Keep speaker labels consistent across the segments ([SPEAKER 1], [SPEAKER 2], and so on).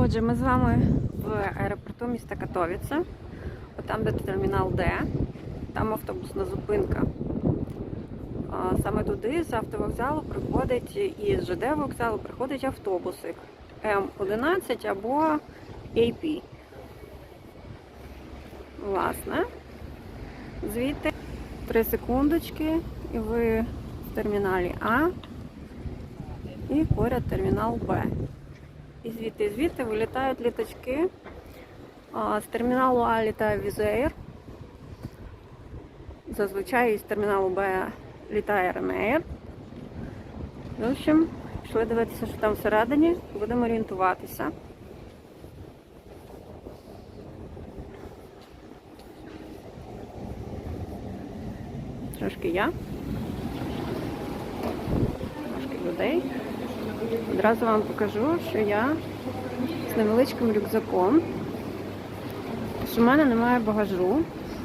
[SPEAKER 1] Отже, ми з вами в аеропорту міста Катовіце, там, де термінал Д, там автобусна зупинка. Саме туди з автовокзалу приходить і з ЖД вокзалу приходить автобуси М11 або AP. Власне, звідти 3 секундочки, і ви в терміналі А і поряд термінал Б. І звідти і звідти вилітають літачки. З терміналу А літає Візеєр. Зазвичай з терміналу Б літає Ренеєр. В общем, пішли дивитися, що там всередині, будемо орієнтуватися. Трошки я. Трошки людей. Одразу вам покажу, що я з невеличким рюкзаком. Що в мене немає багажу.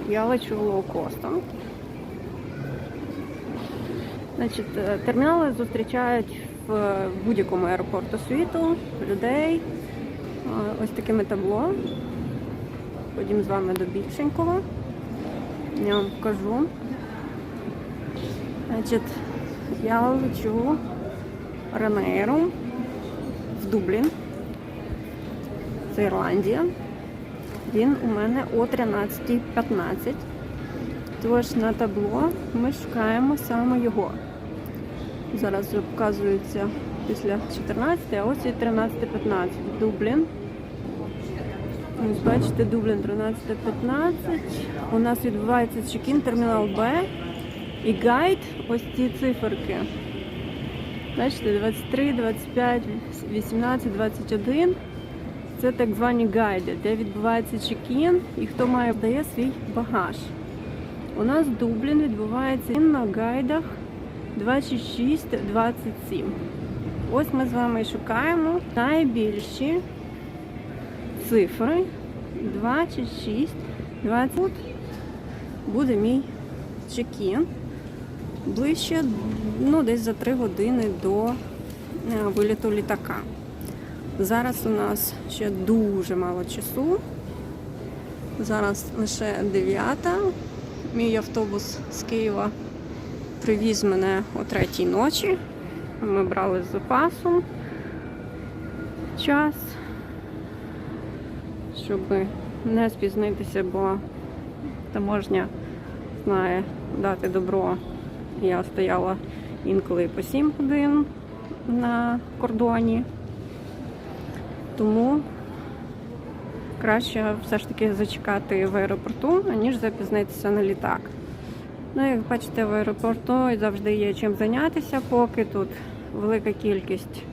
[SPEAKER 1] Я лечу лоукостом. Значить, е, термінали зустрічають в будь-якому аеропорту світу людей. Е, Ось такими табло. Ходім з вами до більшенького. Я вам покажу. Значить, я лечу Ренейру в Дублін. Це Ірландія. Він у мене о 13.15. Тож на табло ми шукаємо саме його. Зараз вже показується після 14, а ось і 13.15. Дублін. Бачите, Дублін 13.15. У нас відбувається чекін термінал Б і гайд ось ці циферки. Бачите, 23, 25, 18, 21. Це так звані гайди, де відбувається чекін і хто має дає свій багаж. У нас Дублін відбувається на гайдах 26, 27. Ось ми з вами шукаємо найбільші цифри 26, 20. Тут буде мій чекін ближче, ну, десь за 3 години до е, виліту літака. Зараз у нас ще дуже мало часу. Зараз лише 9. Мій автобус з Києва привіз мене о третій ночі. Ми брали з запасом час, щоб не спізнитися, бо таможня знає дати добро. Я стояла інколи по 7 годин на кордоні. Тому краще все ж таки зачекати в аеропорту, аніж запізнитися на літак. Ну, як бачите, в аеропорту завжди є чим зайнятися, поки тут велика кількість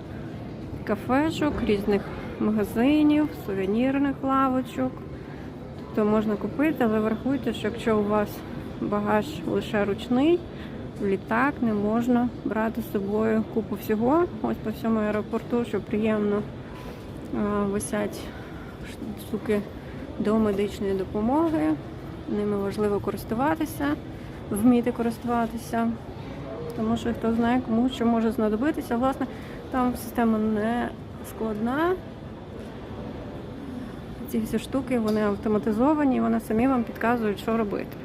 [SPEAKER 1] кафешок, різних магазинів, сувенірних лавочок. Тобто можна купити, але врахуйте, що якщо у вас багаж лише ручний, в літак не можна брати з собою купу всього. Ось по всьому аеропорту, що приємно висять штуки до медичної допомоги. Ними важливо користуватися, вміти користуватися, тому що хто знає, кому що може знадобитися. Власне, там система не складна. Ці всі штуки вони автоматизовані, вони самі вам підказують, що робити.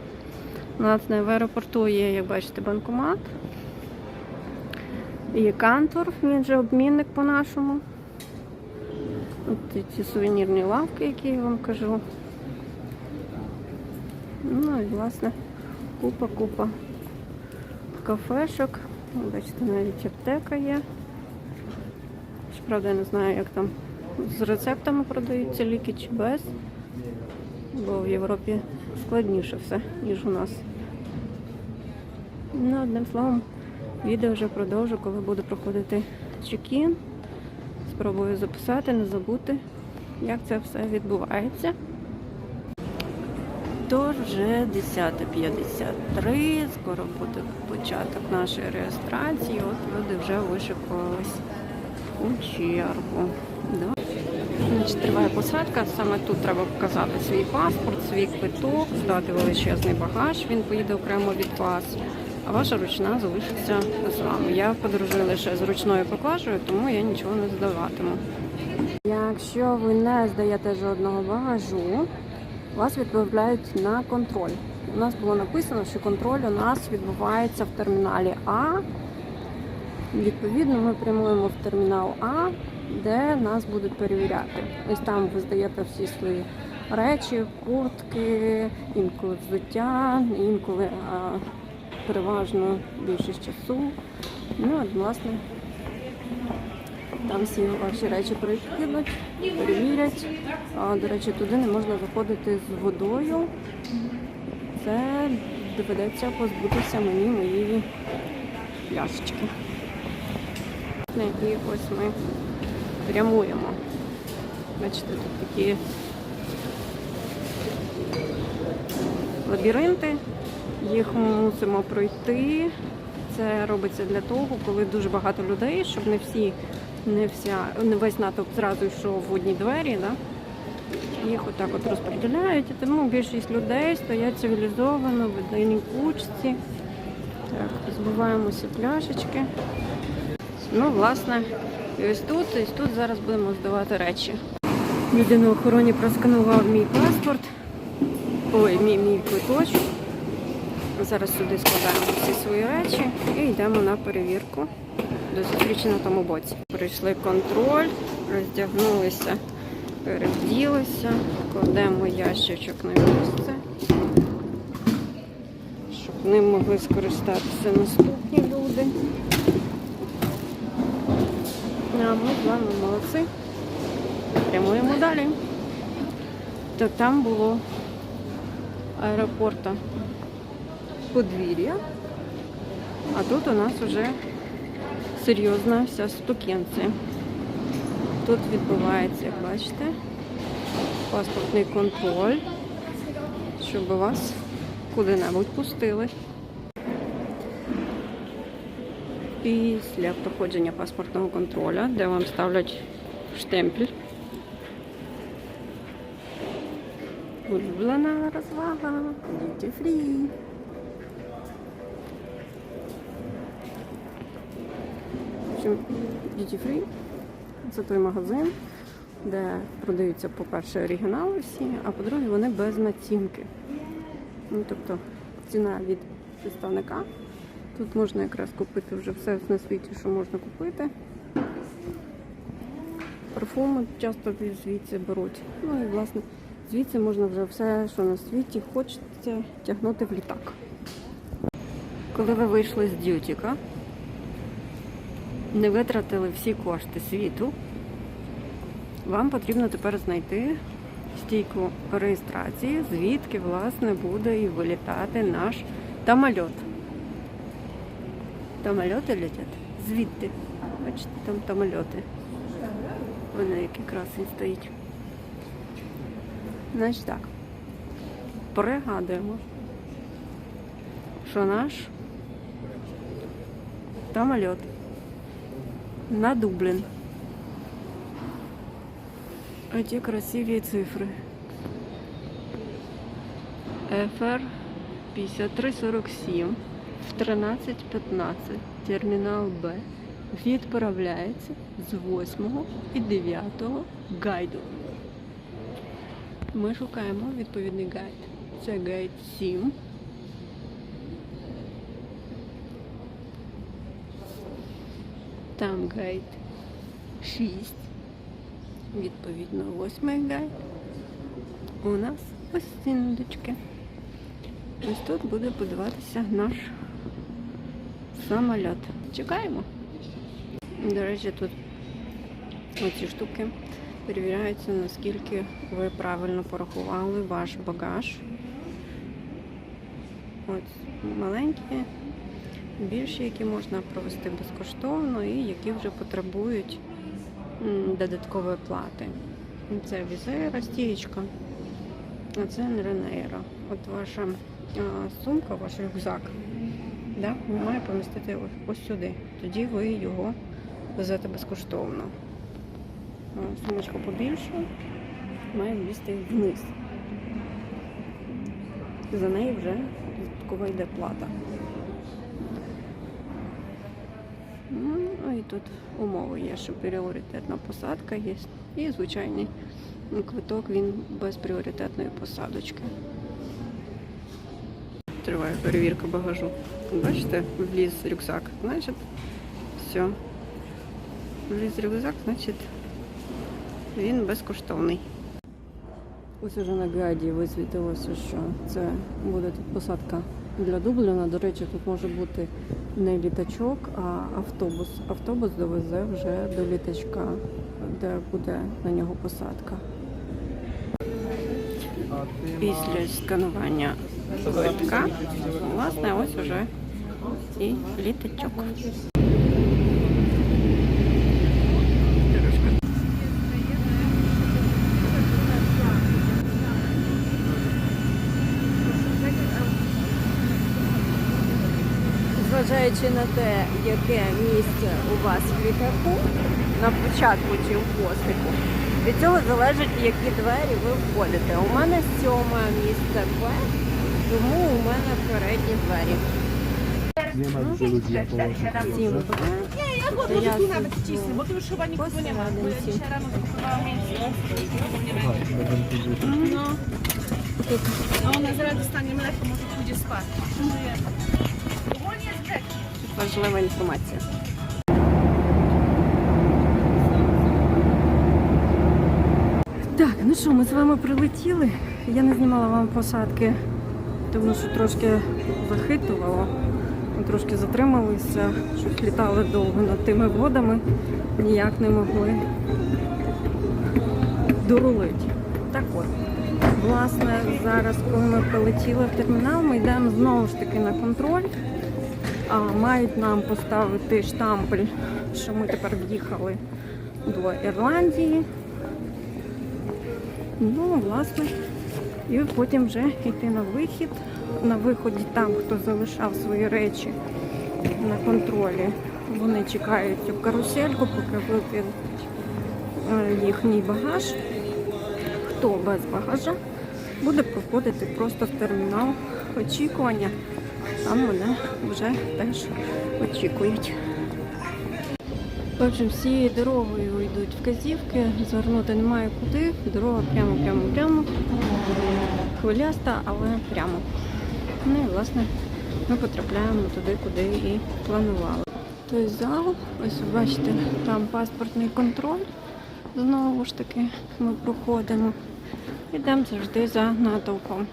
[SPEAKER 1] У нас в аеропорту є, як бачите, банкомат. Є кантор, він же обмінник по-нашому. От ці сувенірні лавки, які я вам кажу. Ну і власне купа-купа кафешок. Бачите, навіть аптека є. Правда, я не знаю, як там з рецептами продаються ліки чи без. Бо в Європі складніше все, ніж у нас. Ну, одним словом, відео вже продовжу, коли буду проходити чекін. Спробую записати, не забути, як це все відбувається. Тож вже 10.53, скоро буде початок нашої реєстрації. От люди вже вишикувались у чергу. Да. Значить, триває посадка. Саме тут треба показати свій паспорт, свій квиток, здати величезний багаж. Він поїде окремо від вас. А ваша ручна залишиться з вами. Я подорожую лише з ручною поклажею, тому я нічого не здаватиму. Якщо ви не здаєте жодного багажу, вас відправляють на контроль. У нас було написано, що контроль у нас відбувається в терміналі А. Відповідно, ми прямуємо в термінал А, де нас будуть перевіряти. Ось там ви здаєте всі свої речі, куртки, інколи взуття, інколи а, переважно більшість часу. Ну, от, власне, там всі ваші речі перекинуть, перевірять. А, до речі, туди не можна заходити з водою. Це доведеться позбутися мені моєї пляшечки. І ось ми прямуємо. Бачите, тут такі лабіринти. Їх мусимо пройти. Це робиться для того, коли дуже багато людей, щоб не всі, не вся, не весь натовп зразу йшов в одні двері. Да? Їх отак от розподіляють, і тому більшість людей стоять цивілізовано в одній кучці. Так, збиваємося пляшечки. Ну, власне, і ось тут, і тут зараз будемо здавати речі. Людина в охороні просканував мій паспорт. Ой, мій, мій квиточок. Зараз сюди складаємо всі свої речі і йдемо на перевірку до зустрічі на тому боці. Пройшли контроль, роздягнулися, перевділися, кладемо ящичок на місце, щоб ним могли скористатися наступні люди. А ми з вами молодці. Прямуємо далі. То там було аеропорта подвір'я, а тут у нас вже серйозна вся стукенція. Тут відбувається, як бачите, паспортний контроль, щоб вас куди-небудь пустили. Після проходження паспортного контролю, де вам ставлять штемпель. Улюблена розвага, duty free. Duty free це той магазин, де продаються, по-перше, оригінали всі, а по-друге, вони без націнки. Ну, тобто ціна від представника. Тут можна якраз купити вже все на світі, що можна купити. Парфуми часто звідси беруть. Ну і власне звідси можна вже все, що на світі хочеться тягнути в літак. Коли ви вийшли з дютіка, не витратили всі кошти світу, вам потрібно тепер знайти стійку реєстрації, звідки власне буде і вилітати наш тамольот. Тамольоти летять звідти. Бачите, там тамольоти. Вони який красень стоїть. Значить так. Пригадуємо, що наш самоліт на Дублін. Оті красиві цифри. FR 5347 в 13.15 термінал Б відправляється з 8 і 9 гайду. Ми шукаємо відповідний гайд. Це гайд 7. Там гайд 6. Відповідно, восьмий гайд. У нас ось стіндочки. Ось тут буде будуватися наш самоліт. Чекаємо. До речі, тут оці штуки перевіряються, наскільки ви правильно порахували ваш багаж. Ось маленькі, більші, які можна провести безкоштовно і які вже потребують додаткової плати. Це візера, стієчка, а це Ренейра. От ваша сумка, ваш рюкзак, да, має помістити ось, сюди. Тоді ви його везете безкоштовно. А, Сумочка побільше має влізти вниз. За неї вже додаткова йде плата. Ну і тут умови є, що пріоритетна посадка є. І звичайний квиток він без пріоритетної посадочки. Триває перевірка багажу. Бачите, вліз рюкзак. Значить, все. Вліз рюкзак, значить, він безкоштовний. Ось уже на гайді висвітилося, що це буде тут посадка для Дубліна. До речі, тут може бути не літачок, а автобус. Автобус довезе вже до літачка, де буде на нього посадка. Після сканування квитка, власне, ось уже і літачок. Зважаючи на те, яке місце у вас в літаку, на початку чи в хвостику, від цього залежить, які двері ви входите. У мене сьоме місце Б, тому у мене передні двері.
[SPEAKER 2] A ona zaraz dostanie mleko, może pójdzie spać. Ogólnie jest.
[SPEAKER 1] Важлива інформація. Так, ну що, ми з вами прилетіли. Я не знімала вам посадки, тому що трошки захитувало. Ми трошки затрималися, щось літали довго над тими водами, ніяк не могли дорулити. Так от, власне, зараз, коли ми прилетіли в термінал, ми йдемо знову ж таки на контроль. А, мають нам поставити штампель, що ми тепер в'їхали до Ірландії. Ну, власне, і потім вже йти на вихід. На виході там, хто залишав свої речі на контролі, вони чекають цю карусельку, поки вип'ють е, їхній багаж. Хто без багажа буде проходити просто в термінал очікування. Там мене вже теж очікують. Общем, всією дорогою йдуть вказівки, звернути немає куди. Дорога прямо, прямо, прямо. Хвиляста, але прямо. Ну і власне ми потрапляємо туди, куди і планували. Той зал, ось ви бачите, там паспортний контроль. Знову ж таки ми проходимо. Йдемо завжди за натовпом.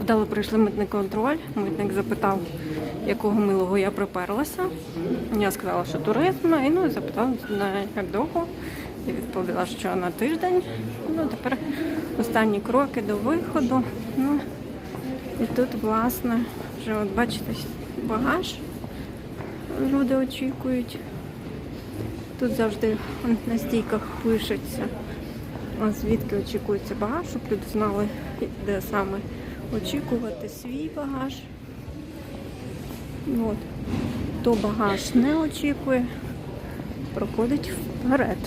[SPEAKER 1] Вдало пройшли митний контроль. Митник запитав, якого милого я приперлася. Я сказала, що туризм, і ну, і запитав на як довго. І відповіла, що на тиждень. Ну, тепер останні кроки до виходу. Ну, і тут, власне, вже от бачите, багаж. Люди очікують. Тут завжди на стійках пишеться, звідки очікується багаж, щоб люди знали, де саме очікувати свій багаж. От. Хто багаж не очікує, проходить вперед.